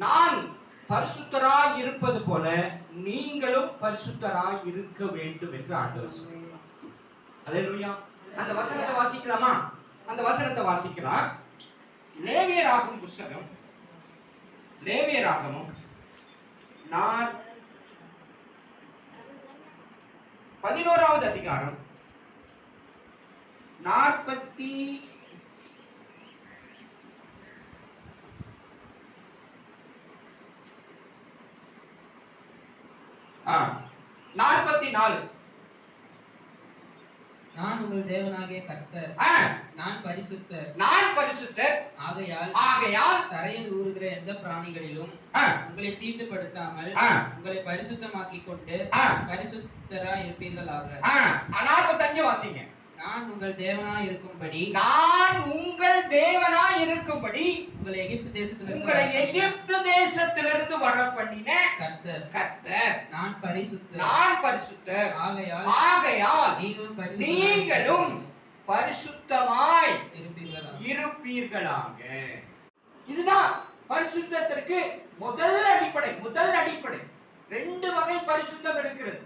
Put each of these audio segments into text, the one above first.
நான் பரிசுத்தராய் இருப்பது போல நீங்களும் பரிசுத்தராய் இருக்க வேண்டும் என்று ஆண்டவர் சொல்கிறார் அந்த வசனத்தை வாசிக்கலாமா? அந்த வசனத்தை வாசிக்கலாம். லேவியராகும் புஸ்தகம் லேவியராகமும் நான் பதினோராவது அதிகாரம் நாற்பத்தி நாற்பத்தி நாலு நான் உங்கள் தேவனாகிய கர்த்தர். நான் பரிசுத்தர். நான் பரிசுத்தர். ஆகையால் ஆகையால் தரையில் ஊறுகிற எந்த பிராணிகளிலும் உங்களை தீட்டுப்படுத்தாமல் உங்களை பரிசுத்தமாக்கிக் கொண்டு ஆ, பரிசுத்தராய் இருப்பீர்களாக நாற்பத்தஞ்சு வாசிங்க. நான் உங்கள் தேவனாய் இருக்கும்படி நான் உங்கள் தேவனாய் இருக்கும்படி உங்களை எகிப்து தேசத்திலிருந்து உங்களை எகிப்து தேசத்திலிருந்து வர பண்ணின கர்த்தர் கர்த்தர் நான் பரிசுத்தர் நான் பரிசுத்தர் ஆகையால் நீங்களும் பரிசுத்தமாய் இருப்பீர்களாக. இதுதான் பரிசுத்தத்திற்கு முதல் அடிப்படை முதல் அடிப்படை. ரெண்டு வகை பரிசுத்தம் இருக்கிறது.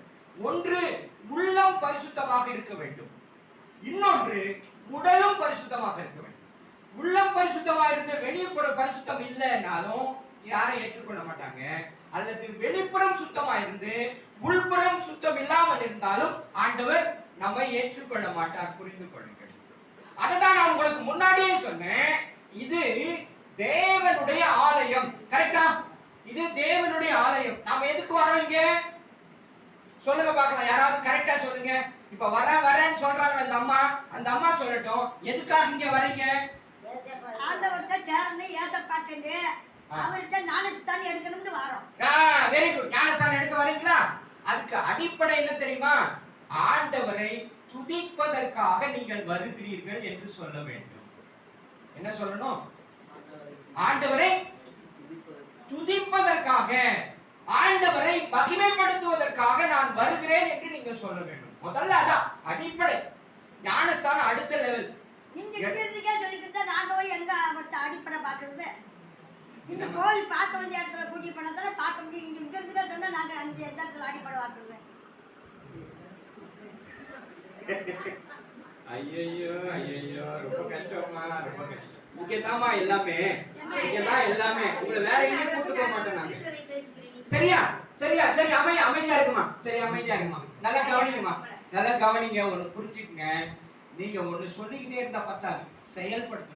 ஒன்று உள்ளம் பரிசுத்தமாக இருக்க வேண்டும். இன்னொன்று உடலும் பரிசுத்தமாக இருக்க வேண்டும். உள்ளம் பரிசுத்தமாக இருந்து வெளிப்புற பரிசுத்தம் இல்லைன்னாலும் யாரும் ஏற்றுக்கொள்ள மாட்டாங்க. அல்லது வெளிப்புறம் சுத்தமா இருந்து உள்புறம் சுத்தம் இல்லாமல் இருந்தாலும் ஆண்டவர் நம்மை ஏற்றுக்கொள்ள மாட்டார். புரிந்து கொள்ளுங்கள். அததான் நான் உங்களுக்கு முன்னாடியே சொன்னேன். இது தேவனுடைய ஆலயம். கரெக்டா இது தேவனுடைய ஆலயம். நாம எதுக்கு வரோம் இங்க? சொல்லுங்க பார்க்கலாம். யாராவது கரெக்டா சொல்லுங்க. இப்ப வர வரேன்னு சொல்றாங்க அந்த அம்மா. அந்த அம்மா சொல்லட்டும். எதுக்காக இங்க வரீங்க ஆண்டவர்கிட்ட சேரணும் ஏசப்பாட்டு அவர்கிட்ட ஞானஸ்தானம் எடுக்கணும்னு வரோம். வெரி குட் ஞானஸ்தானம் எடுக்க வரீங்களா? அதுக்கு அடிப்படை என்ன தெரியுமா? ஆண்டவரை துதிப்பதற்காக நீங்கள் வருகிறீர்கள் என்று சொல்ல வேண்டும். என்ன சொல்லணும்? ஆண்டவரை துதிப்பதற்காக ஆண்டவரை மகிமைப்படுத்துவதற்காக நான் வருகிறேன் என்று நீங்கள் சொல்ல வேண்டும். முதல்ல அதான் அடிப்படை. ஞானஸ்தானம் அடுத்த லெவல் நீங்க இங்க இருந்துக்கே சொல்லிக்கிட்டு நாங்க போய் எங்க அடிப்படை பாக்குறது இந்த கோயில் பார்க்க வேண்டிய இடத்துல கூட்டி போனா தானே பார்க்க முடியும். நீங்க இங்க இருந்து சொன்னா நாங்க அந்த எந்த இடத்துல அடிப்படை வாக்குறேன் ஐயோ ஐயோ ரொம்ப கஷ்டமா ரொம்ப கஷ்டம். இங்கதாம்மா எல்லாமே. இங்கதான் எல்லாமே. உங்களை வேற எங்கேயும் கூப்பிட்டு போக மாட்டோம் நாங்க. சரியா? சரியா? சரி அமை அமைதியா இருக்குமா? சரி அமைதியா இருக்குமா? நல்லா கவனிங்கம்மா. நல்லா கவனிங்க ஒண்ணு புரிஞ்சுக்குங்க. நீங்க ஒண்ணு சொல்லிக்கிட்டே இருந்தா பார்த்தா செயல்படுத்த